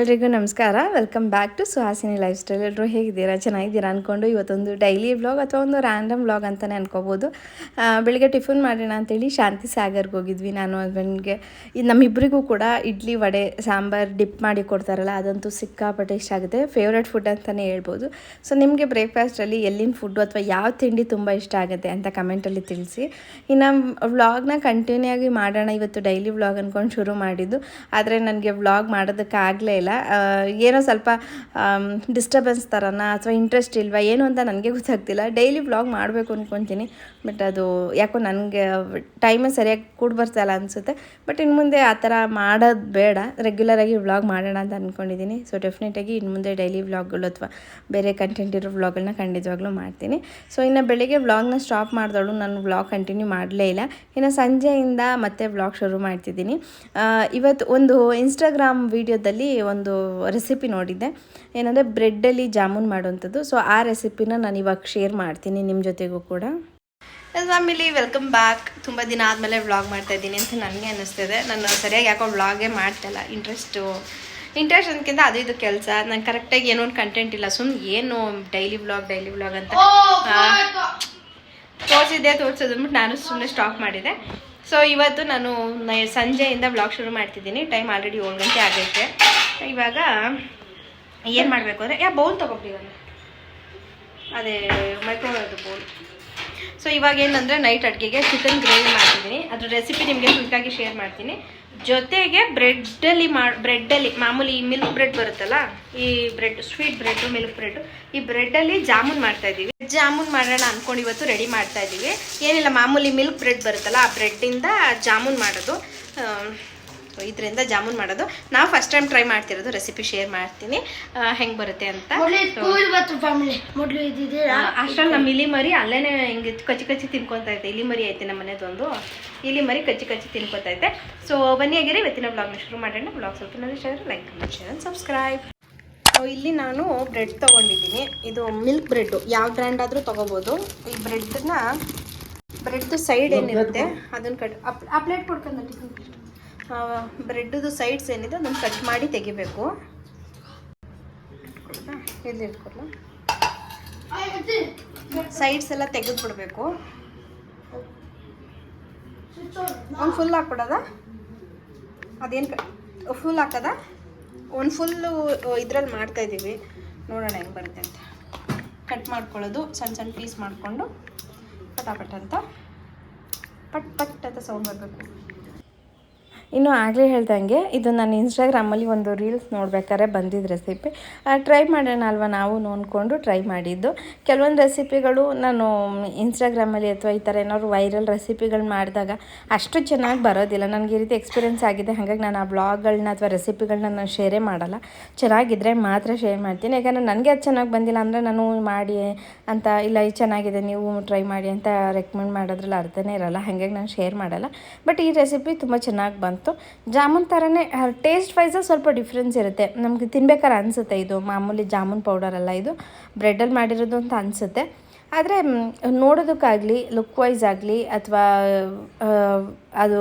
ಎಲ್ರಿಗೂ ನಮಸ್ಕಾರ. Welcome back to Suhasini lifestyle ಎಲ್ಲರೂ ಹೇಗಿದ್ದೀರಾ? ಚೆನ್ನಾಗಿದ್ದೀರಾ ಅಂದ್ಕೊಂಡು ಇವತ್ತೊಂದು ಡೈಲಿ ವ್ಲಾಗ್ ಅಥವಾ ಒಂದು ರ್ಯಾಂಡಮ್ ವ್ಲಾಗ್ ಅಂತಲೇ ಅನ್ಕೋಬೋದು. ಬೆಳಿಗ್ಗೆ ಟಿಫನ್ ಮಾಡೋಣ ಅಂತೇಳಿ ಶಾಂತಿ ಸಾಗರ್ಗೆ ಹೋಗಿದ್ವಿ ನಾನು, ಹಸ್ಬೆಂಡ್ಗೆ. ನಮ್ಮಿಬ್ಬರಿಗೂ ಕೂಡ ಇಡ್ಲಿ, ವಡೆ, ಸಾಂಬಾರು ಡಿಪ್ ಮಾಡಿ ಕೊಡ್ತಾರಲ್ಲ, ಅದಂತೂ ಸಿಕ್ಕಾಪಟ್ಟೆ ಇಷ್ಟ ಆಗುತ್ತೆ. ಫೇವ್ರೆಟ್ ಫುಡ್ ಅಂತಲೇ ಹೇಳ್ಬೋದು. ಸೊ ನಿಮಗೆ ಬ್ರೇಕ್ಫಾಸ್ಟಲ್ಲಿ ಎಲ್ಲಿನ ಫುಡ್ಡು ಅಥವಾ ಯಾವ ತಿಂಡಿ ತುಂಬ ಇಷ್ಟ ಆಗುತ್ತೆ ಅಂತ ಕಮೆಂಟಲ್ಲಿ ತಿಳಿಸಿ. ಇನ್ನು ವ್ಲಾಗ್ನ ಕಂಟಿನ್ಯೂ ಆಗಿ ಮಾಡೋಣ. ಇವತ್ತು ಡೈಲಿ ವ್ಲಾಗ್ ಅಂದ್ಕೊಂಡು ಶುರು ಮಾಡಿದ್ದು. ಆದರೆ ನನಗೆ ವ್ಲಾಗ್ ಮಾಡೋದಕ್ಕೆ ಆಗಲೇ ಇಲ್ಲ. ಆ, ಏನೋ ಸ್ವಲ್ಪ ಡಿಸ್ಟರ್ಬೆನ್ಸ್ ಥರನ ಅಥವಾ ಇಂಟ್ರೆಸ್ಟ್ ಇಲ್ವಾ ಏನು ಅಂತ ನನಗೆ ಗೊತ್ತಾಗ್ತಿಲ್ಲ. ಡೈಲಿ ವ್ಲಾಗ್ ಮಾಡಬೇಕು ಅಂದ್ಕೊತೀನಿ ಬಟ್ ಅದು ಯಾಕೋ ನನಗೆ ಟೈಮೇ ಸರಿಯಾಗಿ ಕೂಡ ಬರ್ತಾಯಿಲ್ಲ ಅನಿಸುತ್ತೆ. ಬಟ್ ಇನ್ನು ಮುಂದೆ ಆ ಥರ ಮಾಡೋದು ಬೇಡ. ರೆಗ್ಯುಲರಾಗಿ ವ್ಲಾಗ್ ಮಾಡೋಣ ಅಂತ ಅಂದ್ಕೊಂಡಿದ್ದೀನಿ ಸೊ ಡೆಫಿನೆಟಾಗಿ ಇನ್ನು ಮುಂದೆ ಡೈಲಿ ವ್ಲಾಗ್ಗಳು ಅಥವಾ ಬೇರೆ ಕಂಟೆಂಟ್ ಇರೋ ವ್ಲಾಗ್ಗಳನ್ನ ಖಂಡಿತವಾಗ್ಲೂ ಮಾಡ್ತೀನಿ. ಸೊ ಇನ್ನು ಬೆಳಿಗ್ಗೆ ವ್ಲಾಗ್ನ ಸ್ಟಾಪ್ ಮಾಡಿದವಳು ನಾನು ವ್ಲಾಗ್ ಕಂಟಿನ್ಯೂ ಮಾಡಲೇ ಇಲ್ಲ. ಇನ್ನು ಸಂಜೆಯಿಂದ ಮತ್ತೆ ವ್ಲಾಗ್ ಶುರು ಮಾಡ್ತಿದ್ದೀನಿ. ಇವತ್ತು ಒಂದು ಇನ್ಸ್ಟಾಗ್ರಾಮ್ ವಿಡಿಯೋದಲ್ಲಿ ಒಂದು ರೆಸಿಪಿ ನೋಡಿದ್ದೆ. ಏನಂದರೆ ಬ್ರೆಡ್ಡಲ್ಲಿ ಜಾಮೂನ್ ಮಾಡುವಂಥದ್ದು. ಸೊ ಆ ರೆಸಿಪಿನ ನಾನು ಇವಾಗ ಶೇರ್ ಮಾಡ್ತೀನಿ ನಿಮ್ಮ ಜೊತೆಗೂ ಕೂಡ. ಫ್ಯಾಮಿಲಿ ವೆಲ್ಕಮ್ ಬ್ಯಾಕ್ ತುಂಬ ದಿನ ಆದಮೇಲೆ ವ್ಲಾಗ್ ಮಾಡ್ತಾ ಇದ್ದೀನಿ ಅಂತ ನನಗೆ ಅನ್ನಿಸ್ತಿದೆ ನಾನು ಸರಿಯಾಗಿ ಯಾಕೋ ವ್ಲಾಗೇ ಮಾಡ್ತಾಯಿಲ್ಲ ಇಂಟ್ರೆಸ್ಟು ಇಂಟ್ರೆಸ್ಟ್ ಅದಕ್ಕಿಂತ ಅದು ಇದು ಕೆಲಸ. ನಂಗೆ ಕರೆಕ್ಟಾಗಿ ಏನೋ ಒಂದು ಕಂಟೆಂಟ್ ಇಲ್ಲ. ಸುಮ್ಮನೆ ಏನು ಡೈಲಿ ವ್ಲಾಗ್ ಡೈಲಿ ವ್ಲಾಗ್ ಅಂತ. ಆ, ತೋರಿಸಿದ್ದೆ ತೋರಿಸೋದು ಅಂದ್ಬಿಟ್ಟು ನಾನು ಸುಮ್ಮನೆ ಸ್ಟಾಪ್ ಮಾಡಿದೆ. ಸೊ ಇವತ್ತು ನಾನು ನ- ಸಂಜೆಯಿಂದ ವ್ಲಾಗ್ ಶುರು ಮಾಡ್ತಿದ್ದೀನಿ. ಟೈಮ್ ಆಲ್ರೆಡಿ ಏಳು ಗಂಟೆ ಆಗೈತೆ. ಇವಾಗ ಏನು ಮಾಡಬೇಕು ಅಂದರೆ, ಯಾ ಬೌಲ್ ತೊಗೊಬಿಡಿ ನಾನು ಅದೇ ಮೈಕ್ರೋವೇವ್ದು ಬೌಲ್ ಸೊ ಇವಾಗ ಏನಂದರೆ ನೈಟ್ ಅಡುಗೆಗೆ ಚಿಕನ್ ಗ್ರೇವಿ ಮಾಡ್ತಿದ್ದೀನಿ. ಅದ್ರ ರೆಸಿಪಿ ನಿಮಗೆ ಕ್ವಿಕ್ಕಾಗಿ ಶೇರ್ ಮಾಡ್ತೀನಿ. ಜೊತೆಗೆ ಬ್ರೆಡ್ಡಲ್ಲಿ ಮಾಡಿ ಬ್ರೆಡ್ಡಲ್ಲಿ ಮಾಮೂಲಿ ಮಿಲ್ಕ್ ಬ್ರೆಡ್ ಬರುತ್ತಲ್ಲ, ಈ bread sweet bread milk bread ಈ ಬ್ರೆಡ್ಡಲ್ಲಿ ಜಾಮೂನ್ ಮಾಡ್ತಾ ಇದ್ದೀವಿ. ಜಾಮೂನ್ ಮಾಡೋಣ ಅಂದ್ಕೊಂಡು ಇವತ್ತು ರೆಡಿ ಮಾಡ್ತಾ ಇದ್ದೀವಿ. ಏನಿಲ್ಲ, ಮಾಮೂಲಿ ಮಿಲ್ಕ್ ಬ್ರೆಡ್ ಬರುತ್ತಲ್ಲ, ಆ ಬ್ರೆಡ್ಡಿಂದ ಜಾಮೂನ್ ಮಾಡೋದು. ಇದರಿಂದ ಜಾಮೂನ್ ಮಾಡೋದು. ನಾವು ಫಸ್ಟ್ ಟೈಮ್ ಟ್ರೈ ಮಾಡ್ತಿರೋದು ರೆಸಿಪಿ ಶೇರ್ ಮಾಡ್ತೀನಿ. ಹೆಂಗೆ ಬರುತ್ತೆ ಅಂತ. ಅಷ್ಟ್ರಲ್ಲಿ ನಮ್ಮ ಇಲಿ ಮರಿ ಅಲ್ಲೇನೆ ಹಿಂಗೆ ಕಚ್ಚಿ ಕಚ್ಚಿ ತಿನ್ಕೊತಾ ಐತೆ ಇಲಿ ಮರಿ ಐತೆ ನಮ್ಮ ಮನೆದೊಂದು. ಇಲಿ ಮರಿ ಕಚ್ಚಿ ಕಚ್ಚಿ ತಿನ್ಕೊತಾ ಇದೆ ಸೊ ಬನ್ನಿ ಆಗಿರಿ ಇವತ್ತಿನ ಬ್ಲಾಗ್ನ ಶುರು ಮಾಡೋಣ. ಬ್ಲಾಗ್ ಸ್ವಲ್ಪ share like comment share subscribe ಇಲ್ಲಿ ನಾನು ಬ್ರೆಡ್ ತೊಗೊಂಡಿದ್ದೀನಿ. ಇದು ಮಿಲ್ಕ್ ಬ್ರೆಡ್ಡು ಯಾವ ಬ್ರ್ಯಾಂಡ್ ಆದರೂ ತೊಗೋಬೋದು. ಈ ಬ್ರೆಡ್ನ ಬ್ರೆಡ್ದು ಸೈಡ್ ಏನಿರುತ್ತೆ ಅದನ್ನು ಕಟ್ ಆ ಪ್ಲೇಟ್ ಕೊಡ್ಕೊಂಡು ಟಿಫಿನ್ ಬ್ರೆಡ್ದು ಸೈಡ್ಸ್ ಏನಿದೆ ಅದನ್ನು ಕಟ್ ಮಾಡಿ ತೆಗಿಬೇಕು. ಇಲ್ಲಿ ಇಟ್ಕೊಳ್ಳಿ ಸೈಡ್ಸ್ ಎಲ್ಲ ತೆಗೆದು ಬಿಡಬೇಕು ಒಂದು ಫುಲ್ ಹಾಕ್ಬಿಡೋದ? ಅದೇನು ಫುಲ್ ಹಾಕದ? ಒಂದು ಫುಲ್ಲು ಇದ್ರಲ್ಲಿ ಮಾಡ್ತಾ ಇದ್ದೀವಿ ನೋಡೋಣ ಹೆಂಗೆ ಬರುತ್ತೆ ಅಂತ. ಕಟ್ ಮಾಡ್ಕೊಳ್ಳೋದು ಸಣ್ಣ ಸಣ್ಣ ಪೀಸ್ ಮಾಡಿಕೊಂಡು, ಪಟಾಪಟ್ ಅಂತ. ಪಟ್ ಪಟ್ ಅಂತ ಸೌಂಡ್ ಬರಬೇಕು. ಇನ್ನು ಆಗಲೇ ಹೇಳ್ದಂಗೆ ಇದು ನಾನು ಇನ್ಸ್ಟಾಗ್ರಾಮಲ್ಲಿ ಒಂದು ರೀಲ್ಸ್ ನೋಡ್ಬೇಕಾದ್ರೆ ಬಂದಿದ್ದ ರೆಸಿಪಿ ಟ್ರೈ ಮಾಡೋಣ ಅಲ್ವಾ ನಾವು ನೋಡ್ಕೊಂಡು ಟ್ರೈ ಮಾಡಿದ್ದು. ಕೆಲವೊಂದು ರೆಸಿಪಿಗಳು ನಾನು ಇನ್ಸ್ಟಾಗ್ರಾಮಲ್ಲಿ ಅಥವಾ ಈ ಥರ ಏನಾದ್ರು ವೈರಲ್ ರೆಸಿಪಿಗಳು ಮಾಡಿದಾಗ ಅಷ್ಟು ಚೆನ್ನಾಗಿ ಬರೋದಿಲ್ಲ. ನನಗೆ ಈ ರೀತಿ ಎಕ್ಸ್ಪೀರಿಯನ್ಸ್ ಆಗಿದೆ. ಹಾಗಾಗಿ ನಾನು ಆ ಬ್ಲಾಗ್ಗಳನ್ನ ಅಥವಾ ರೆಸಿಪಿಗಳನ್ನ ನಾನು ಶೇರೇ ಮಾಡಲ್ಲ. ಚೆನ್ನಾಗಿದ್ದರೆ ಮಾತ್ರ ಶೇರ್ ಮಾಡ್ತೀನಿ. ಯಾಕಂದರೆ ನನಗೆ ಅದು ಚೆನ್ನಾಗಿ ಬಂದಿಲ್ಲ ಅಂದರೆ ನಾನು ಮಾಡಿ ಅಂತ, ಇಲ್ಲ ಇದು ಚೆನ್ನಾಗಿದೆ, ನೀವು ಟ್ರೈ ಮಾಡಿ ಅಂತ ರೆಕಮೆಂಡ್ ಮಾಡೋದ್ರಲ್ಲಿ ಅರ್ಥನೇ ಇರಲ್ಲ. ಹಾಗಾಗಿ ನಾನು ಶೇರ್ ಮಾಡಲ್ಲ. ಬಟ್ ಈ ರೆಸಿಪಿ ತುಂಬ ಚೆನ್ನಾಗಿ ಬಂತು. ಜಾಮೂನ್ ಥರನೇ ಟೇಸ್ಟ್ ವೈಸ ಸ್ವಲ್ಪ ಡಿಫ್ರೆನ್ಸ್ ಇರುತ್ತೆ. ನಮಗೆ ತಿನ್ಬೇಕಾದ್ರೆ ಅನಿಸುತ್ತೆ ಇದು. ಮಾಮೂಲಿ ಜಾಮೂನ್ ಪೌಡರ್ ಅಲ್ಲ ಇದು. ಬ್ರೆಡಲ್ಲಿ ಮಾಡಿರೋದು ಅಂತ ಅನಿಸುತ್ತೆ. ಆದರೆ ನೋಡೋದಕ್ಕಾಗಲಿ ಲುಕ್ ವೈಸ್ ಆಗಲಿ, ಅಥವಾ ಅದು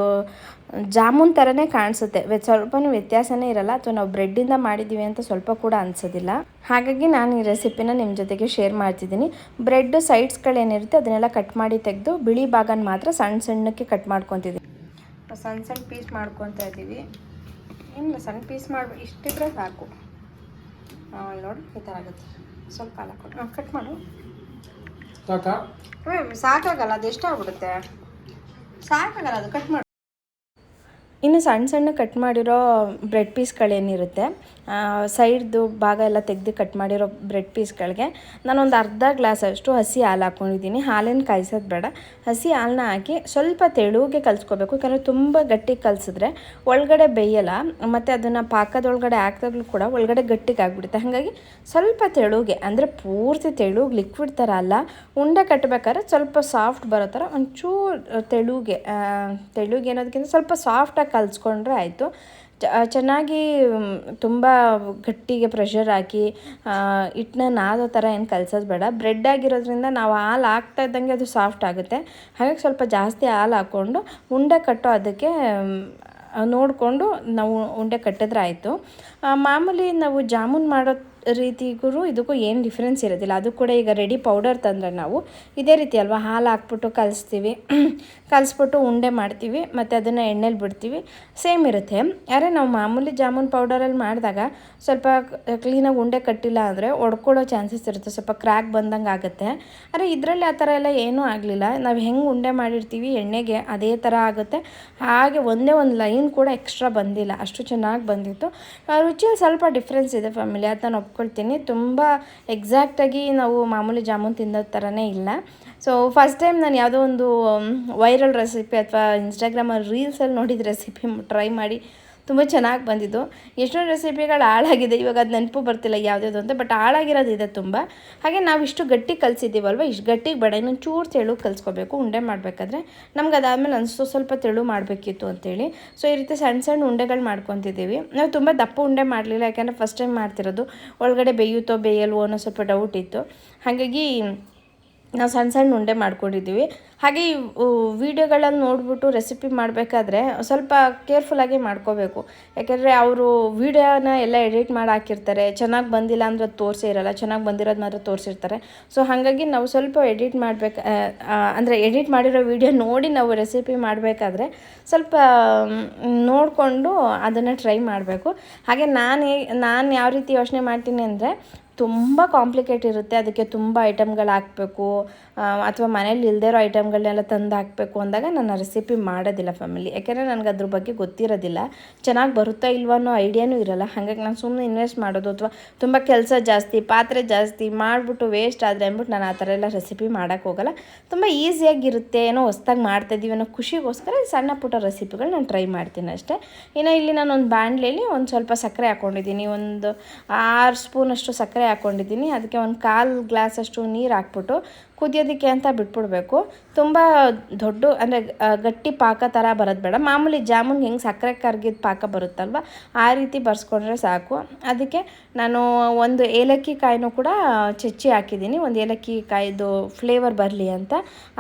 ಜಾಮೂನ್ ಥರನೇ ಕಾಣಿಸುತ್ತೆ. ಸ್ವಲ್ಪನೂ ವ್ಯತ್ಯಾಸನೇ ಇರಲ್ಲ. ಅಥವಾ ನಾವು ಬ್ರೆಡ್ಡಿಂದ ಮಾಡಿದ್ದೀವಿ ಅಂತ ಸ್ವಲ್ಪ ಕೂಡ ಅನಿಸೋದಿಲ್ಲ. ಹಾಗಾಗಿ ನಾನು ಈ ರೆಸಿಪಿನ ನಿಮ್ಮ ಜೊತೆಗೆ ಶೇರ್ ಮಾಡ್ತಿದ್ದೀನಿ. ಬ್ರೆಡ್ ಸೈಡ್ಸ್ಗಳೇನಿರುತ್ತೆ ಅದನ್ನೆಲ್ಲ ಕಟ್ ಮಾಡಿ ತೆಗೆದು, ಬಿಳಿ ಭಾಗನ ಮಾತ್ರ ಸಣ್ಣ ಸಣ್ಣಕ್ಕೆ ಕಟ್ ಮಾಡ್ಕೊತಿದ್ದೀನಿ ಸಣ್ಣ ಸಣ್ಣ ಪೀಸ್ ಮಾಡ್ಕೊತಾ ಇದ್ದೀವಿ. ಇಲ್ಲ ಸಣ್ಣ ಪೀಸ್ ಮಾಡಿ ಇಷ್ಟಿದ್ರೆ ಸಾಕು. ನೋಡಿ ಈ ಥರ ಆಗುತ್ತೆ. ಸ್ವಲ್ಪ ಹಾಲು ಕೊಟ್ಟು ಕಟ್ ಮಾಡು. ಹ್ಞೂ ಸಾಕಾಗಲ್ಲ ಅದು ಎಷ್ಟಾಗ್ಬಿಡುತ್ತೆ? ಸಾಕಾಗಲ್ಲ ಅದು ಕಟ್ ಮಾಡು. ಇನ್ನು ಸಣ್ಣ ಸಣ್ಣ ಕಟ್ ಮಾಡಿರೋ ಬ್ರೆಡ್ ಪೀಸ್ಗಳೇನಿರುತ್ತೆ ಸೈಡ್ದು ಭಾಗ ಎಲ್ಲ ತೆಗೆದು ಕಟ್ ಮಾಡಿರೋ ಬ್ರೆಡ್ ಪೀಸ್ಗಳಿಗೆ ನಾನೊಂದು ಅರ್ಧ ಗ್ಲಾಸ್ ಅಷ್ಟು ಹಸಿ ಹಾಲು ಹಾಕ್ಕೊಂಡಿದ್ದೀನಿ ಹಾಲೇನು ಕಾಯಿಸೋದು ಬೇಡ. ಹಸಿ ಹಾಲನ್ನ ಹಾಕಿ ಸ್ವಲ್ಪ ತೆಳುಗೆ ಕಲಿಸ್ಕೋಬೇಕು. ಯಾಕಂದರೆ ತುಂಬ ಗಟ್ಟಿ ಕಲಿಸಿದ್ರೆ ಒಳಗಡೆ ಬೇಯಲ್ಲ, ಮತ್ತು ಅದನ್ನು ಪಾಕದೊಳಗಡೆ ಹಾಕಿದಾಗಲೂ ಕೂಡ ಒಳಗಡೆ ಗಟ್ಟಿಗೆ ಆಗಿಬಿಡುತ್ತೆ. ಹಾಗಾಗಿ ಸ್ವಲ್ಪ ತೆಳುಗೆ, ಅಂದರೆ ಪೂರ್ತಿ ತೆಳುಗೆ ಲಿಕ್ವಿಡ್ ಥರ ಅಲ್ಲ, ಉಂಡೆ ಕಟ್ಟಬೇಕಾದ್ರೆ ಸ್ವಲ್ಪ ಸಾಫ್ಟ್ ಬರೋ ಥರ ಒಂಚೂರು ತೆಳುಗೆ ತೆಳುಗೆ ಅನ್ನೋದಕ್ಕಿಂತ ಸ್ವಲ್ಪ ಸಾಫ್ಟಾಗಿ ಕಲಿಸ್ಕೊಂಡ್ರೆ ಆಯಿತು. ಚೆನ್ನಾಗಿ ತುಂಬ ಗಟ್ಟಿಗೆ ಪ್ರೆಷರ್ ಹಾಕಿ ಹಿಟ್ಟನ್ನ ನಾದೋ ಥರ ಏನು ಕಲ್ಸೋದು ಬೇಡ. ಬ್ರೆಡ್ ಆಗಿರೋದ್ರಿಂದ ನಾವು ಹಾಲು ಹಾಕ್ತಾ ಇದ್ದಂಗೆ ಅದು ಸಾಫ್ಟ್ ಆಗುತ್ತೆ. ಹಾಗಾಗಿ ಸ್ವಲ್ಪ ಜಾಸ್ತಿ ಹಾಲು ಹಾಕ್ಕೊಂಡು ಉಂಡೆ ಕಟ್ಟೋ ಅದಕ್ಕೆ ನೋಡಿಕೊಂಡು ನಾವು ಉಂಡೆ ಕಟ್ಟಿದ್ರೆ ಆಯಿತು. ಮಾಮೂಲಿ ನಾವು ಜಾಮೂನ್ ಮಾಡೋ ರೀತಿಗೂ ಇದಕ್ಕೂ ಏನು ಡಿಫ್ರೆನ್ಸ್ ಇರೋದಿಲ್ಲ. ಅದು ಕೂಡ ಈಗ ರೆಡಿ ಪೌಡರ್ ತಂದರೆ ನಾವು ಇದೇ ರೀತಿ ಅಲ್ವಾ? ಹಾಲು ಹಾಕ್ಬಿಟ್ಟು ಕಲಿಸ್ತೀವಿ. ಕಲಿಸ್ಬಿಟ್ಟು ಉಂಡೆ ಮಾಡ್ತೀವಿ, ಮತ್ತು ಅದನ್ನು ಎಣ್ಣೆಲಿ ಬಿಡ್ತೀವಿ. ಸೇಮ್ ಇರುತ್ತೆ. ಆದರೆ ನಾವು ಮಾಮೂಲಿ ಜಾಮೂನ್ ಪೌಡರಲ್ಲಿ ಮಾಡಿದಾಗ ಸ್ವಲ್ಪ ಕ್ಲೀನಾಗಿ ಉಂಡೆ ಕಟ್ಟಿಲ್ಲ ಅಂದರೆ ಒಡ್ಕೊಳ್ಳೋ ಚಾನ್ಸಸ್ ಇರುತ್ತೆ. ಸ್ವಲ್ಪ ಕ್ರ್ಯಾಕ್ ಬಂದಂಗೆ ಆಗುತ್ತೆ. ಆದರೆ ಇದರಲ್ಲಿ ಆ ಥರ ಎಲ್ಲ ಏನೂ ಆಗಲಿಲ್ಲ. ನಾವು ಹೆಂಗೆ ಉಂಡೆ ಮಾಡಿರ್ತೀವಿ, ಎಣ್ಣೆಗೆ ಅದೇ ಥರ ಆಗುತ್ತೆ. ಹಾಗೆ ಒಂದೇ ಒಂದು ಲೈನ್ ಕೂಡ ಎಕ್ಸ್ಟ್ರಾ ಬಂದಿಲ್ಲ. ಅಷ್ಟು ಚೆನ್ನಾಗಿ ಬಂದಿತ್ತು. ರುಚಿಯಲ್ಲಿ ಸ್ವಲ್ಪ ಡಿಫ್ರೆನ್ಸ್ ಇದೆ ಫ್ಯಾಮಿಲಿ ಅದು ನಾನು ಒಪ್ಕೊಳ್ತೀನಿ ತುಂಬ ಎಕ್ಸಾಕ್ಟಾಗಿ ನಾವು ಮಾಮೂಲಿ ಜಾಮೂನ್ ತಿನ್ನೋ ಥರನೇ ಇಲ್ಲ. ಸೊ ಫಸ್ಟ್ ಟೈಮ್ ನಾನು ಯಾವುದೋ ಒಂದು ವೈರಲ್ ರೆಸಿಪಿ ಅಥವಾ ಇನ್ಸ್ಟಾಗ್ರಾಮಲ್ಲಿ ರೀಲ್ಸಲ್ಲಿ ನೋಡಿದ ರೆಸಿಪಿ ಟ್ರೈ ಮಾಡಿ. ತುಂಬ ಚೆನ್ನಾಗಿ ಬಂದಿದ್ದು. ಎಷ್ಟೊಂದು ರೆಸಿಪಿಗಳು ಹಾಳಾಗಿದೆ, ಇವಾಗ ಅದು ನೆನಪು ಬರ್ತಿಲ್ಲ ಯಾವುದ್ಯಾವುದು ಅಂತ ಬಟ್ ಹಾಳಾಗಿರೋದಿದೆ ತುಂಬ. ಹಾಗೆ ನಾವು ಇಷ್ಟು ಗಟ್ಟಿ ಕಲಿಸಿದ್ದೀವಲ್ವ, ಇಷ್ಟು ಗಟ್ಟಿಗೆ ಬಡ, ಇನ್ನೊಂದು ಚೂರು ತೆಳು ಕಲಿಸ್ಕೋಬೇಕು, ಉಂಡೆ ಮಾಡಬೇಕಾದ್ರೆ. ನಮ್ಗೆ ಅದಾದಮೇಲೆ ಅನಿಸ್ತು ಸ್ವಲ್ಪ ತೆಳು ಮಾಡಬೇಕಿತ್ತು ಅಂತೇಳಿ. ಸೊ ಈ ರೀತಿ ಸಣ್ಣ ಸಣ್ಣ ಉಂಡೆಗಳು ಮಾಡ್ಕೊತಿದ್ದೀವಿ. ನಾವು ತುಂಬ ದಪ್ಪ ಉಂಡೆ ಮಾಡಲಿಲ್ಲ, ಯಾಕೆಂದರೆ ಫಸ್ಟ್ ಟೈಮ್ ಮಾಡ್ತಿರೋದು. ಒಳಗಡೆ ಬೇಯುತ್ತೋ, ಬೇಯಲ್ವೋ ಅನ್ನೋ ಸ್ವಲ್ಪ ಡೌಟ್ ಇತ್ತು. ಹಾಗಾಗಿ ನಾವು ಸಣ್ಣ ಸಣ್ಣ ಉಂಡೆ ಮಾಡ್ಕೊಂಡಿದ್ದೀವಿ. ಹಾಗೆ ಈ ವೀಡಿಯೋಗಳಲ್ಲಿ ನೋಡಿಬಿಟ್ಟು ರೆಸಿಪಿ ಮಾಡಬೇಕಾದ್ರೆ ಸ್ವಲ್ಪ ಕೇರ್ಫುಲ್ಲಾಗಿ ಮಾಡ್ಕೋಬೇಕು. ಯಾಕೆಂದರೆ ಅವರು ವೀಡಿಯೋನ ಎಲ್ಲ ಎಡಿಟ್ ಮಾಡಿ ಹಾಕಿರ್ತಾರೆ. ಚೆನ್ನಾಗಿ ಬಂದಿಲ್ಲ ಅಂದರೆ ಅದು ತೋರಿಸೇ ಇರಲ್ಲ. ಚೆನ್ನಾಗಿ ಬಂದಿರೋದು ಮಾತ್ರ ತೋರಿಸಿರ್ತಾರೆ. ಸೊ ಹಾಗಾಗಿ ನಾವು ಸ್ವಲ್ಪ ಎಡಿಟ್ ಮಾಡಬೇಕು ಅಂದರೆ ಎಡಿಟ್ ಮಾಡಿರೋ ವೀಡಿಯೋ ನೋಡಿ ನಾವು ರೆಸಿಪಿ ಮಾಡಬೇಕಾದ್ರೆ ಸ್ವಲ್ಪ ನೋಡಿಕೊಂಡು ಅದನ್ನು ಟ್ರೈ ಮಾಡಬೇಕು. ಹಾಗೆ ನಾನು ನಾನು ಯಾವ ರೀತಿ ಯೋಚನೆ ಮಾಡ್ತೀನಿ ಅಂದರೆ ತುಂಬ ಕಾಂಪ್ಲಿಕೇಟ್ ಇರುತ್ತೆ. ಅದಕ್ಕೆ ತುಂಬ ಐಟಮ್ಗಳು ಹಾಕಬೇಕು. ಅಥವಾ ಮನೇಲಿ ಇರೋ ಐಟಮ್ಗಳನ್ನೆಲ್ಲ ತಂದು ಹಾಕಬೇಕು ಅಂದಾಗ ನಾನು ರೆಸಿಪಿ ಮಾಡೋದಿಲ್ಲ ಫ್ಯಾಮಿಲಿ ಯಾಕೆಂದರೆ ನನಗೆ ಅದ್ರ ಬಗ್ಗೆ ಗೊತ್ತಿರೋದಿಲ್ಲ. ಚೆನ್ನಾಗಿ ಬರುತ್ತಾ ಇಲ್ವ ಅನ್ನೋ ಐಡಿಯಾನೂ ಇರಲ್ಲ. ಹಾಗಾಗಿ ನಾನು ಸುಮ್ಮನೆ ಇನ್ವೆಸ್ಟ್ ಮಾಡೋದು ಅಥವಾ ತುಂಬ ಕೆಲಸ ಜಾಸ್ತಿ, ಪಾತ್ರೆ ಜಾಸ್ತಿ ಮಾಡಿಬಿಟ್ಟು ವೇಸ್ಟ್ ಆದರೆ ಅಂದ್ಬಿಟ್ಟು ನಾನು ಆ ಥರ ಎಲ್ಲ ರೆಸಿಪಿ ಮಾಡೋಕ್ಕೆ ಹೋಗಲ್ಲ. ತುಂಬ ಈಸಿಯಾಗಿರುತ್ತೆ ಏನೋ ಹೊಸ್ದಾಗಿ ಮಾಡ್ತಾಯಿದ್ದೀವಿ ಅನ್ನೋ ಖುಷಿಗೋಸ್ಕರ ಸಣ್ಣ ಪುಟ್ಟ ರೆಸಿಪಿಗಳು ನಾನು ಟ್ರೈ ಮಾಡ್ತೀನಿ ಅಷ್ಟೇ. ಇನ್ನು ಇಲ್ಲಿ ನಾನು ಒಂದು ಬಾಣಲೆಯಲ್ಲಿ ಒಂದು ಸ್ವಲ್ಪ ಸಕ್ಕರೆ ಹಾಕ್ಕೊಂಡಿದ್ದೀನಿ ಒಂದು ಆರು ಸ್ಪೂನಷ್ಟು ಸಕ್ಕರೆ ಹಾಕ್ಕೊಂಡಿದ್ದೀನಿ ಅದಕ್ಕೆ ಒಂದು ಕಾಲು ಗ್ಲಾಸಷ್ಟು ನೀರು ಹಾಕ್ಬಿಟ್ಟು ಕುದಿಯೋದಕ್ಕೆ ಅಂತ ಬಿಟ್ಬಿಡ್ಬೇಕು. ತುಂಬ ದೊಡ್ಡ, ಅಂದರೆ ಗಟ್ಟಿ ಪಾಕ ಥರ ಬರೋದು ಬೇಡ. ಮಾಮೂಲಿ ಜಾಮೂನ್ ಹೆಂಗೆ ಸಕ್ಕರೆ ಕರ್ಗಿದ ಪಾಕ ಬರುತ್ತಲ್ವ, ಆ ರೀತಿ ಬರ್ಸ್ಕೊಂಡ್ರೆ ಸಾಕು. ಅದಕ್ಕೆ ನಾನು ಒಂದು ಏಲಕ್ಕಿ ಕಾಯಿನೂ ಕೂಡ ಚಚ್ಚಿ ಹಾಕಿದ್ದೀನಿ. ಒಂದು ಏಲಕ್ಕಿ ಕಾಯಿದು ಫ್ಲೇವರ್ ಬರಲಿ ಅಂತ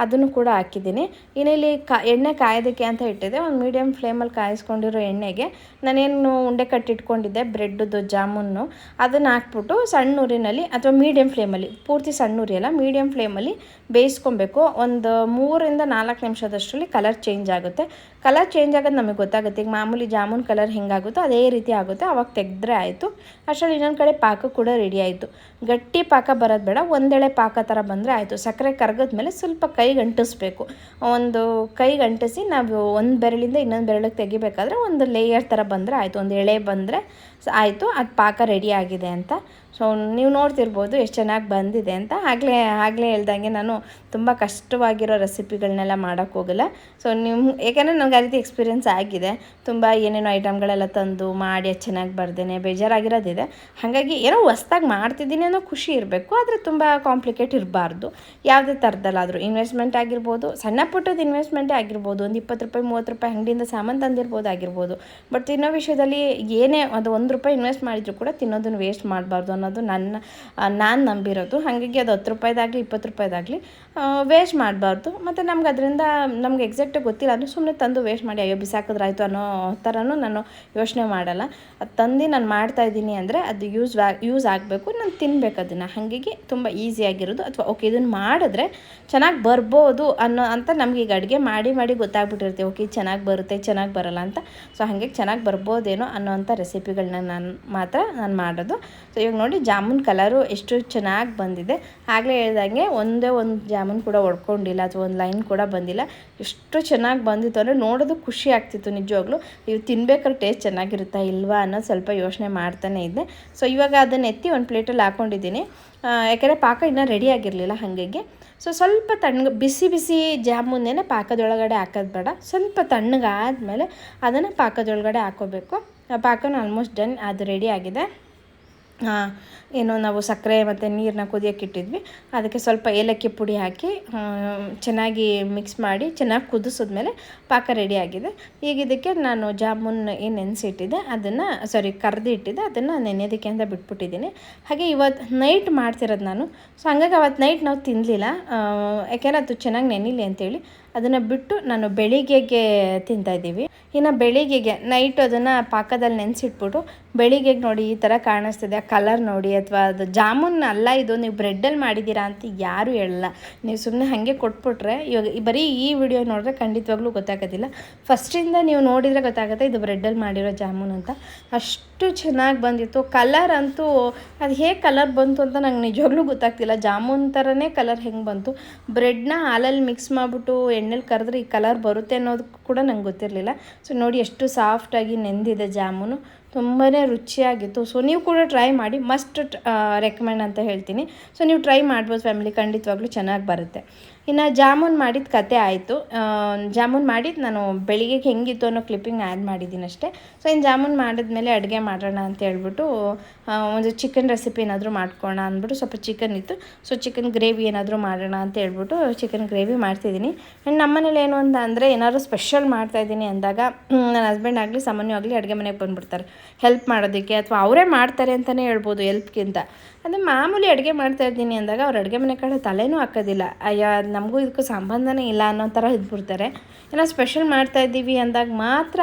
ಅದನ್ನು ಕೂಡ ಹಾಕಿದ್ದೀನಿ. ಇನ್ನಿಲ್ಲಿ ಕಾ, ಎಣ್ಣೆ ಕಾಯೋದಕ್ಕೆ ಅಂತ ಇಟ್ಟಿದ್ದೆ. ಒಂದು ಮೀಡಿಯಮ್ ಫ್ಲೇಮಲ್ಲಿ ಕಾಯಿಸ್ಕೊಂಡಿರೋ ಎಣ್ಣೆಗೆ ನಾನೇನು ಉಂಡೆ ಕಟ್ಟಿಟ್ಕೊಂಡಿದ್ದೆ, ಬ್ರೆಡ್ದು ಜಾಮೂನು. ಅದನ್ನು ಹಾಕ್ಬಿಟ್ಟು ಸಣ್ಣ ಉರಿನಲ್ಲಿ ಅಥವಾ ಮೀಡಿಯಮ್ ಫ್ಲೇಮಲ್ಲಿ ಪೂರ್ತಿ ಸಣ್ಣ ಉರಿಯಲ್ಲ ಮೀಡಿಯಮ್ ಫ್ಲೇಮಲ್ಲಿ ಬೇಯಿಸ್ಕೊಬೇಕು. ಒಂದು ಮೂರಿಂದ ನಾಲ್ಕು ನಿಮಿಷದಷ್ಟರಲ್ಲಿ ಕಲರ್ ಚೇಂಜ್ ಆಗುತ್ತೆ. ಕಲರ್ ಚೇಂಜ್ ಆಗೋದು ನಮಗೆ ಗೊತ್ತಾಗುತ್ತೆ. ಈಗ ಮಾಮೂಲಿ ಜಾಮೂನ್ ಕಲರ್ ಹೆಂಗಾಗುತ್ತೋ ಅದೇ ರೀತಿ ಆಗುತ್ತೆ. ಅವಾಗ ತೆಗೆದ್ರೆ ಆಯಿತು. ಅಷ್ಟರಲ್ಲಿ ಇನ್ನೊಂದು ಕಡೆ ಪಾಕ ಕೂಡ ರೆಡಿ ಆಯಿತು. ಗಟ್ಟಿ ಪಾಕ ಬರೋದು ಬೇಡ. ಒಂದೆಳೆ ಪಾಕ ಥರ ಬಂದರೆ ಆಯಿತು. ಸಕ್ಕರೆ ಕರಗಿದ್ಮೇಲೆ ಸ್ವಲ್ಪ ಕೈಗೆ ಅಂಟಿಸ್ಬೇಕು ಒಂದು ಕೈಗೆ ಅಂಟಿಸಿ ನಾವು ಒಂದು ಬೆರಳಿಂದ ಇನ್ನೊಂದು ಬೆರಳಿಗೆ ತೆಗಿಬೇಕಾದ್ರೆ ಒಂದು ಲೇಯರ್ ಥರ ಬಂದರೆ ಆಯಿತು. ಒಂದು ಎಳೆ ಬಂದರೆ ಆಯಿತು. ಅದು ಪಾಕ ರೆಡಿ ಆಗಿದೆ ಅಂತ. ಸೊ ನೀವು ನೋಡ್ತಿರ್ಬೋದು ಎಷ್ಟು ಚೆನ್ನಾಗಿ ಬಂದಿದೆ ಅಂತ. ಆಗಲೇ ಆಗಲೇ ಹೇಳ್ದಂಗೆ ನಾನು ತುಂಬ ಕಷ್ಟವಾಗಿರೋ ರೆಸಿಪಿಗಳನ್ನೆಲ್ಲ ಮಾಡೋಕ್ಕೆ ಹೋಗಲ್ಲ. ಸೊ ನಿಮ್ಮ ಏಕೆಂದರೆ ನನಗೆ ಆ ರೀತಿ ಎಕ್ಸ್ಪೀರಿಯೆನ್ಸ್ ಆಗಿದೆ. ತುಂಬ ಏನೇನೋ ಐಟಮ್ಗಳೆಲ್ಲ ತಂದು ಮಾಡಿ ಅದು ಚೆನ್ನಾಗಿ ಬರ್ದೇನೆ, ಬೇಜಾರಾಗಿರೋದಿದೆ. ಹಾಗಾಗಿ ಏನೋ ಹೊಸ್ದಾಗಿ ಮಾಡ್ತಿದ್ದೀನಿ ಅನ್ನೋ ಖುಷಿ ಇರಬೇಕು. ಆದರೆ ತುಂಬ ಕಾಂಪ್ಲಿಕೇಟ್ ಇರಬಾರ್ದು. ಯಾವುದೇ ಥರದಲ್ಲಾದರೂ ಇನ್ವೆಸ್ಟ್ಮೆಂಟ್ ಆಗಿರ್ಬೋದು, ಸಣ್ಣ ಪುಟ್ಟದ ಇನ್ವೆಸ್ಟ್ಮೆಂಟೇ ಆಗಿರ್ಬೋದು, ಒಂದು ಇಪ್ಪತ್ತು ರೂಪಾಯಿ, ಮೂವತ್ತು ರೂಪಾಯಿ ಅಂಗಡಿಯಿಂದ ಸಾಮಾನು ತಂದಿರ್ಬೋದು ಆಗಿರ್ಬೋದು. ಬಟ್ ತಿನ್ನೋ ವಿಷಯದಲ್ಲಿ ಏನೇ ಅದು ಒಂದು ರೂಪಾಯಿ ಇನ್ವೆಸ್ಟ್ ಮಾಡಿದರೂ ಕೂಡ ತಿನ್ನೋದನ್ನು ವೇಸ್ಟ್ ಮಾಡಬಾರ್ದು ಅನ್ನೋದು ನನ್ನ ನಾನು ನಂಬಿರೋದು. ಹಾಗಾಗಿ ಅದು ಹತ್ತು ರೂಪಾಯಿದಾಗಲಿ ಇಪ್ಪತ್ತು ರೂಪಾಯಿದಾಗಲಿ ವೇಸ್ಟ್ ಮಾಡಬಾರ್ದು. ಮತ್ತು ನಮ್ಗೆ ಅದರಿಂದ ನಮ್ಗೆ ಎಕ್ಸಾಕ್ಟಾಗಿ ಗೊತ್ತಿಲ್ಲ. ಅಂದರೆ ಸುಮ್ಮನೆ ತಂದು ವೇಸ್ಟ್ ಮಾಡಿ, ಅಯ್ಯೋ, ಬಿಸಾಕಿದ್ರಾಯ್ತು ಅನ್ನೋ ಥರನೂ ನಾನು ಯೋಚನೆ ಮಾಡಲ್ಲ. ಅದು ತಂದು ನಾನು ಮಾಡ್ತಾಯಿದ್ದೀನಿ ಅಂದರೆ ಅದು ಯೂಸ್ ಯೂಸ್ ಆಗಬೇಕು. ನಾನು ತಿನ್ಬೇಕು ಅದನ್ನು ಹಾಗಾಗಿ ತುಂಬ ಈಸಿಯಾಗಿರೋದು ಅಥವಾ, ಓಕೆ ಇದನ್ನು ಮಾಡಿದ್ರೆ ಚೆನ್ನಾಗಿ ಬರ್ಬೋದು ಅನ್ನೋ ಅಂತ ನಮ್ಗೆ ಈಗ ಅಡುಗೆ ಮಾಡಿ ಮಾಡಿ ಗೊತ್ತಾಗ್ಬಿಟ್ಟಿರುತ್ತೆ. ಓಕೆ ಚೆನ್ನಾಗಿ ಬರುತ್ತೆ ಚೆನ್ನಾಗಿ ಬರಲ್ಲ ಅಂತ. ಸೊ, ಹಾಗೆ ಚೆನ್ನಾಗಿ ಬರ್ಬೋದೇನೋ ಅನ್ನೋವಂಥ ರೆಸಿಪಿಗಳನ್ನ ನಾನು ಮಾತ್ರ ನಾನು ಮಾಡೋದು. ಸೊ, ಇವಾಗ ನೋಡಿ, ಜಾಮೂನ್ ಕಲರು ಎಷ್ಟು ಚೆನ್ನಾಗಿ ಬಂದಿದೆ. ಆಗಲೇ ಹೇಳ್ದಂಗೆ ಒಂದೇ ಒಂದು ಜಾಮೂನ್ ಕೂಡ ಒಡ್ಕೊಂಡಿಲ್ಲ ಅಥವಾ ಒಂದು ಲೈನ್ ಕೂಡ ಬಂದಿಲ್ಲ. ಎಷ್ಟು ಚೆನ್ನಾಗಿ ಬಂದಿತ್ತು. ಅಂದರೆ ನೋಡೋದು ಖುಷಿ ಆಗ್ತಿತ್ತು ನಿಜವಾಗ್ಲೂ. ಇವು ತಿನ್ಬೇಕಾದ್ರೆ ಟೇಸ್ಟ್ ಚೆನ್ನಾಗಿರುತ್ತಾ ಇಲ್ವಾ ಅನ್ನೋದು ಸ್ವಲ್ಪ ಯೋಚನೆ ಮಾಡ್ತಾನೆ ಇದ್ದೆ. ಸೊ ಇವಾಗ ಅದನ್ನ ಎತ್ತಿ ಒಂದು ಪ್ಲೇಟಲ್ಲಿ ಹಾಕ್ಕೊಂಡಿದ್ದೀನಿ ಯಾಕೆಂದರೆ ಪಾಕ ಇನ್ನೂ ರೆಡಿ ಆಗಿರಲಿಲ್ಲ ಹಾಗಾಗಿ. ಸೊ ಸ್ವಲ್ಪ ತಣ್ಣಗೆ, ಬಿಸಿ ಬಿಸಿ ಜಾಮೂನೇನೆ ಪಾಕದೊಳಗಡೆ ಹಾಕೋದು ಬೇಡ. ಸ್ವಲ್ಪ ತಣ್ಣಗಾದಮೇಲೆ ಅದನ್ನು ಪಾಕದೊಳಗಡೆ ಹಾಕೋಬೇಕು. ಪಾಕನ ಆಲ್ಮೋಸ್ಟ್ ಡನ್ ಅದು ರೆಡಿ ಆಗಿದೆ. ಏನು ನಾವು ಸಕ್ಕರೆ ಮತ್ತು ನೀರನ್ನ ಕುದಿಯೋಕ್ಕಿಟ್ಟಿದ್ವಿ ಅದಕ್ಕೆ ಸ್ವಲ್ಪ ಏಲಕ್ಕಿ ಪುಡಿ ಹಾಕಿ ಚೆನ್ನಾಗಿ ಮಿಕ್ಸ್ ಮಾಡಿ ಚೆನ್ನಾಗಿ ಕುದಿಸಿದ್ಮೇಲೆ ಪಾಕ ರೆಡಿ ಆಗಿದೆ. ಈಗ ಇದಕ್ಕೆ ನಾನು ಜಾಮೂನ್ ಏನು ನೆನೆಸಿಟ್ಟಿದ್ದೆ, ಅದನ್ನು ಸಾರಿ ಕರ್ದು ಇಟ್ಟಿದ್ದೆ, ಅದನ್ನು ನೆನೆಯೋದಕ್ಕೆ ಅಂತ ಬಿಟ್ಬಿಟ್ಟಿದ್ದೀನಿ. ಹಾಗೆ ಇವತ್ತು ನೈಟ್ ಮಾಡ್ತಿರೋದು ನಾನು. ಸೊ ಹಂಗಾಗಿ ಅವತ್ತು ನೈಟ್ ನಾವು ತಿನ್ನಲಿಲ್ಲ ಯಾಕೆಂದರೆ ಅದು ಚೆನ್ನಾಗಿ ನೆನಿಲಿ ಅಂತೇಳಿ. ಅದನ್ನು ಬಿಟ್ಟು ನಾನು ಬೆಳಿಗ್ಗೆಗೆ ತಿಂತಾಯಿದ್ದೀವಿ ಇನ್ನು ಬೆಳಿಗ್ಗೆಗೆ ನೈಟ್ ಅದನ್ನು ಪಾಕದಲ್ಲಿ ನೆನೆಸಿಟ್ಬಿಟ್ಟು ಬೆಳಿಗ್ಗೆಗೆ ನೋಡಿ ಈ ಥರ ಕಾಣಿಸ್ತಿದೆ. ಕಲರ್ ನೋಡಿ ಅಥವಾ ಅದು ಜಾಮೂನ್ ಅಲ್ಲ ಇದು, ನೀವು ಬ್ರೆಡ್ಡಲ್ಲಿ ಮಾಡಿದ್ದೀರಾ ಅಂತ ಯಾರೂ ಹೇಳಲ್ಲ. ನೀವು ಸುಮ್ಮನೆ ಹಾಗೆ ಕೊಟ್ಬಿಟ್ರೆ ಇವಾಗ ಬರೀ ಈ ವಿಡಿಯೋ ನೋಡಿದ್ರೆ ಖಂಡಿತವಾಗ್ಲೂ ಗೊತ್ತಾಗೋದಿಲ್ಲ. ಫಸ್ಟಿಂದ ನೀವು ನೋಡಿದರೆ ಗೊತ್ತಾಗುತ್ತೆ ಇದು ಬ್ರೆಡ್ಡಲ್ಲಿ ಮಾಡಿರೋ ಜಾಮೂನ್ ಅಂತ. ಅಷ್ಟು ಚೆನ್ನಾಗಿ ಬಂದಿತ್ತು. ಕಲರ್ ಅಂತೂ ಅದು ಹೇಗೆ ಕಲರ್ ಬಂತು ಅಂತ ನಂಗೆ ನಿಜವಾಗ್ಲೂ ಗೊತ್ತಾಗ್ತಿಲ್ಲ. ಜಾಮೂನ್ ಥರನೇ ಕಲರ್ ಹೆಂಗೆ ಬಂತು. ಬ್ರೆಡ್ನ ಹಾಲಲ್ಲಿ ಮಿಕ್ಸ್ ಮಾಡಿಬಿಟ್ಟು ಎಣ್ಣೆಲಿ ಕರೆದ್ರೆ ಈ ಕಲರ್ ಬರುತ್ತೆ ಅನ್ನೋದು ಕೂಡ ನಂಗೆ ಗೊತ್ತಿರಲಿಲ್ಲ. ಸೊ ನೋಡಿ ಎಷ್ಟು ಸಾಫ್ಟಾಗಿ ನೆಂದಿದೆ ಜಾಮೂನು. ತುಂಬಾ ರುಚಿಯಾಗಿತ್ತು. ಸೊ ನೀವು ಕೂಡ ಟ್ರೈ ಮಾಡಿ. ಮಸ್ಟ್ ರೆಕಮೆಂಡ್ ಅಂತ ಹೇಳ್ತೀನಿ. ಸೊ ನೀವು ಟ್ರೈ ಮಾಡ್ಬೋದು ಫ್ಯಾಮಿಲಿ ಖಂಡಿತವಾಗ್ಲೂ ಚೆನ್ನಾಗಿ ಬರುತ್ತೆ. ಇನ್ನು ಜಾಮೂನ್ ಮಾಡಿದ ಕತೆ ಆಯಿತು. ಜಾಮೂನ್ ಮಾಡಿದ್ದು ನಾನು ಬೆಳಿಗ್ಗೆ ಹೆಂಗಿತ್ತು ಅನ್ನೋ ಕ್ಲಿಪ್ಪಿಂಗ್ ಆ್ಯಡ್ ಮಾಡಿದ್ದೀನಿ ಅಷ್ಟೇ. ಸೊ ಇನ್ನು ಜಾಮೂನ್ ಮಾಡಿದ್ಮೇಲೆ ಅಡುಗೆ ಮಾಡೋಣ ಅಂತ ಹೇಳ್ಬಿಟ್ಟು ಒಂದು ಚಿಕನ್ ರೆಸಿಪಿ ಏನಾದರೂ ಮಾಡ್ಕೋಣ ಅಂದ್ಬಿಟ್ಟು ಸ್ವಲ್ಪ ಚಿಕನ್ ಇತ್ತು. ಸೊ ಚಿಕನ್ ಗ್ರೇವಿ ಏನಾದರೂ ಮಾಡೋಣ ಅಂತ ಹೇಳ್ಬಿಟ್ಟು ಚಿಕನ್ ಗ್ರೇವಿ ಮಾಡ್ತಿದ್ದೀನಿ ಆ್ಯಂಡ್ ನಮ್ಮನೇಲಿ ಏನು ಅಂತ ಅಂದರೆ ಏನಾದರೂ ಸ್ಪೆಷಲ್ ಮಾಡ್ತಾಯಿದ್ದೀನಿ ಅಂದಾಗ ನನ್ನ ಹಸ್ಬೆಂಡ್ ಆಗಲಿ, ಸಾಮಾನ್ಯವಾಗಲಿ ಅಡುಗೆ ಮನೆಗೆ ಬಂದುಬಿಡ್ತಾರೆ. ಹೆಲ್ಪ್ ಮಾಡೋದಕ್ಕೆ ಅಥವಾ ಅವರೇ ಮಾಡ್ತಾರೆ ಅಂತಲೇ ಹೇಳ್ಬೋದು ಹೆಲ್ಪ್ಗಿಂತ ಅಂದರೆ ಮಾಮೂಲಿ ಅಡುಗೆ ಮಾಡ್ತಾ ಇದ್ದೀನಿ ಅಂದಾಗ ಅವ್ರು ಅಡುಗೆ ಮನೆ ಕಡೆ ತಲೆನೂ ಹಾಕೋದಿಲ್ಲ. ಅಯ್ಯ ನಮಗೂ ಇದಕ್ಕೂ ಸಂಬಂಧನೇ ಇಲ್ಲ ಅನ್ನೋ ಥರ ಇದ್ಬಿಡ್ತಾರೆ. ಏನೋ ಸ್ಪೆಷಲ್ ಮಾಡ್ತಾ ಇದ್ದೀವಿ ಅಂದಾಗ ಮಾತ್ರ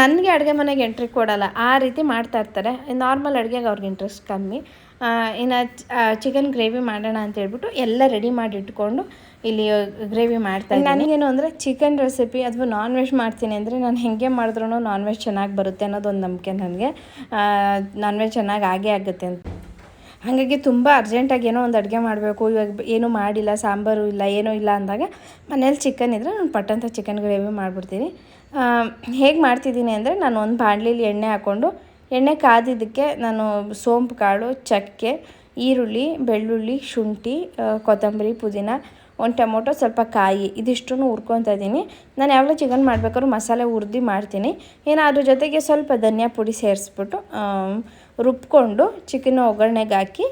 ನನಗೆ ಅಡುಗೆ ಮನೆಗೆ ಎಂಟ್ರಿ ಕೊಡಲ್ಲ, ಆ ರೀತಿ ಮಾಡ್ತಾ ಇರ್ತಾರೆ. ನಾರ್ಮಲ್ ಅಡುಗೆಗೆ ಅವ್ರಿಗೆ ಇಂಟ್ರೆಸ್ಟ್ ಕಮ್ಮಿ. ಇನ್ನು ಚಿಕನ್ ಗ್ರೇವಿ ಮಾಡೋಣ ಅಂತ ಹೇಳ್ಬಿಟ್ಟು ಎಲ್ಲ ರೆಡಿ ಮಾಡಿ ಇಟ್ಕೊಂಡು ಇಲ್ಲಿ ಗ್ರೇವಿ ಮಾಡ್ತಾ ನನಗೇನು ಅಂದರೆ ಚಿಕನ್ ರೆಸಿಪಿ ಅಥವಾ ನಾನ್ ವೆಜ್ ಮಾಡ್ತೀನಿ ಅಂದರೆ ನಾನು ಹೆಂಗೆ ಮಾಡಿದ್ರೂ ನಾನ್ ವೆಜ್ ಚೆನ್ನಾಗಿ ಬರುತ್ತೆ ಅನ್ನೋದೊಂದು ನಂಬಿಕೆ ನನಗೆ. ನಾನ್ ವೆಜ್ ಚೆನ್ನಾಗಿ ಆಗೇ ಆಗುತ್ತೆ ಅಂತ. ಹಾಗಾಗಿ ತುಂಬ ಅರ್ಜೆಂಟಾಗಿ ಏನೋ ಒಂದು ಅಡುಗೆ ಮಾಡಬೇಕು, ಇವಾಗ ಏನೂ ಮಾಡಿಲ್ಲ, ಸಾಂಬಾರು ಇಲ್ಲ, ಏನೂ ಇಲ್ಲ ಅಂದಾಗ ಮನೇಲಿ ಚಿಕನ್ ಇದ್ದರೆ ನಾನು ಪಟ್ಟಂತ ಚಿಕನ್ ಗ್ರೇವಿ ಮಾಡಿಬಿಡ್ತೀನಿ. ಹೇಗೆ ಮಾಡ್ತಿದ್ದೀನಿ ಅಂದರೆ ನಾನು ಒಂದು ಬಾಣಲಿಲಿ ಎಣ್ಣೆ ಹಾಕ್ಕೊಂಡು ಎಣ್ಣೆ ಕಾದಿದ್ದಕ್ಕೆ ನಾನು ಸೋಂಪು ಕಾಳು, ಚಕ್ಕೆ, ಈರುಳ್ಳಿ, ಬೆಳ್ಳುಳ್ಳಿ, ಶುಂಠಿ ಕೊತ್ತಂಬರಿ, ಪುದೀನ ಒಂದು ಟೊಮೊಟೊ ಸ್ವಲ್ಪ ಕಾಯಿ ಇದಿಷ್ಟನ್ನು ಹುರ್ಕೊತಾ ಇದ್ದೀನಿ. ನಾನು ಯಾವಾಗಲೂ ಚಿಕನ್ ಮಾಡಬೇಕಾದ್ರು ಮಸಾಲೆ ಹುರಿದು ಮಾಡ್ತೀನಿ. ಏನೋ ಅದ್ರ ಜೊತೆಗೆ ಸ್ವಲ್ಪ ಧನಿಯಾ ಪುಡಿ ಸೇರಿಸ್ಬಿಟ್ಟು ರುಬ್ಕೊಂಡು ಚಿಕನ್ ಒಗ್ಗರಣೆಗೆ ಹಾಕಿ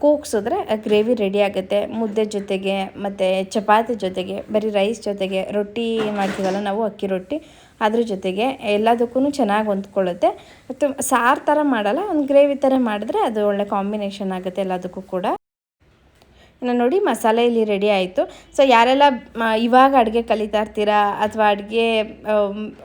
ಕೂಗ್ಸಿದ್ರೆ ಗ್ರೇವಿ ರೆಡಿ ಆಗುತ್ತೆ. ಮುದ್ದೆ ಜೊತೆಗೆ ಮತ್ತು ಚಪಾತಿ ಜೊತೆಗೆ, ಬರೀ ರೈಸ್ ಜೊತೆಗೆ, ರೊಟ್ಟಿ ಮಾಡ್ತೀವಲ್ಲ ನಾವು, ಅಕ್ಕಿ ರೊಟ್ಟಿ, ಅದ್ರ ಜೊತೆಗೆ ಎಲ್ಲದಕ್ಕೂ ಚೆನ್ನಾಗಿ ಹೊಂದ್ಕೊಳ್ಳುತ್ತೆ. ಮತ್ತು ಸಾರು ಥರ ಮಾಡಲ್ಲ, ಒಂದು ಗ್ರೇವಿ ಥರ ಮಾಡಿದ್ರೆ ಅದು ಒಳ್ಳೆ ಕಾಂಬಿನೇಷನ್ ಆಗುತ್ತೆ ಎಲ್ಲದಕ್ಕೂ ಕೂಡ. ನೋಡಿ ಮಸಾಲೆ ಇಲ್ಲಿ ರೆಡಿ ಆಯಿತು. ಸೊ ಯಾರೆಲ್ಲ ಇವಾಗ ಅಡುಗೆ ಕಲಿತಾ ಇರ್ತೀರಾ ಅಥವಾ ಅಡುಗೆ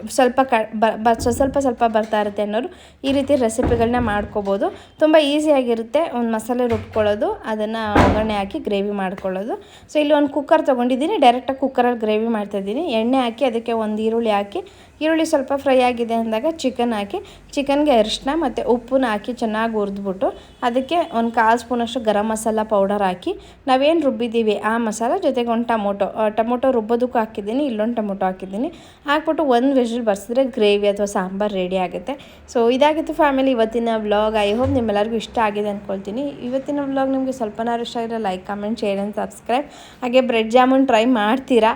ಸ್ವಲ್ಪ ಕ, ಬ ಬ ಸ್ವ- ಸ್ವಲ್ಪ ಸ್ವಲ್ಪ ಬರ್ತಾ ಇರುತ್ತೆ ಅನ್ನೋರು ಈ ರೀತಿ ರೆಸಿಪಿಗಳನ್ನ ಮಾಡ್ಕೋಬೋದು. ತುಂಬ ಈಸಿಯಾಗಿರುತ್ತೆ ಒಂದು ಮಸಾಲೆ ರುಬ್ಕೊಳ್ಳೋದು, ಅದನ್ನು ಒಗ್ಗರಣೆ ಹಾಕಿ ಗ್ರೇವಿ ಮಾಡ್ಕೊಳ್ಳೋದು. ಸೊ ಇಲ್ಲಿ ಒಂದು ಕುಕ್ಕರ್ ತೊಗೊಂಡಿದ್ದೀನಿ. ಡೈರೆಕ್ಟಾಗಿ ಕುಕ್ಕರಲ್ಲಿ ಗ್ರೇವಿ ಮಾಡ್ತಾಯಿದ್ದೀನಿ ಎಣ್ಣೆ ಹಾಕಿ ಅದಕ್ಕೆ ಒಂದು ಈರುಳ್ಳಿ ಹಾಕಿ ಈರುಳ್ಳಿ ಸ್ವಲ್ಪ ಫ್ರೈ ಆಗಿದೆ ಅಂದಾಗ ಚಿಕನ್ ಹಾಕಿ, ಚಿಕನ್ಗೆ ಅರಿಶಿನ ಮತ್ತು ಉಪ್ಪನ್ನ ಹಾಕಿ ಚೆನ್ನಾಗಿ ಹುರಿದ್ಬಿಟ್ಟು ಅದಕ್ಕೆ ಒಂದು ಕಾಲು ಸ್ಪೂನಷ್ಟು ಗರಂ ಮಸಾಲ ಪೌಡರ್ ಹಾಕಿ, ನಾವೇನು ರುಬ್ಬಿದ್ದೀವಿ ಆ ಮಸಾಲ ಜೊತೆಗೆ ಒಂದು ಟೊಮೊಟೊ ಟೊಮೊಟೊ ರುಬ್ಬೋದಕ್ಕೂ ಹಾಕಿದ್ದೀನಿ, ಇಲ್ಲೊಂದು ಟೊಮೊಟೊ ಹಾಕಿದ್ದೀನಿ. ಹಾಕ್ಬಿಟ್ಟು ಒಂದು ವಿಷಲ್ ಬರ್ಸಿದ್ರೆ ಗ್ರೇವಿ ಅಥವಾ ಸಾಂಬಾರು ರೆಡಿ ಆಗುತ್ತೆ. ಸೊ ಇದಾಗಿತ್ತು ಫ್ಯಾಮಿಲಿ ಇವತ್ತಿನ ವ್ಲಾಗ್ ಐ ಹೋಪ್ ನಿಮ್ಮೆಲ್ಲರಿಗೂ ಇಷ್ಟ ಆಗಿದೆ ಅಂದ್ಕೊಳ್ತೀನಿ ಇವತ್ತಿನ ವ್ಲಾಗ್ ನಿಮಗೆ ಸ್ವಲ್ಪನಾರು ಇಷ್ಟ ಆಗಿದ್ರೆ like comment share and subscribe ಹಾಗೆ ಬ್ರೆಡ್ ಜಾಮೂನ್ ಟ್ರೈ ಮಾಡ್ತೀರಾ?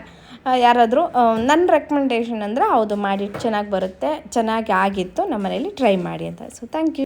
ಯಾರಾದರೂ ನನ್ನ ರೆಕಮೆಂಡೇಷನ್ ಅಂದರೆ ಹೌದು ಮಾಡಿ, ಚೆನ್ನಾಗಿ ಬರುತ್ತೆ, ಚೆನ್ನಾಗಿ ಆಗಿತ್ತು ನಮ್ಮ ಮನೇಲಿ ಟ್ರೈ ಮಾಡಿ ಅಂತ. So thank you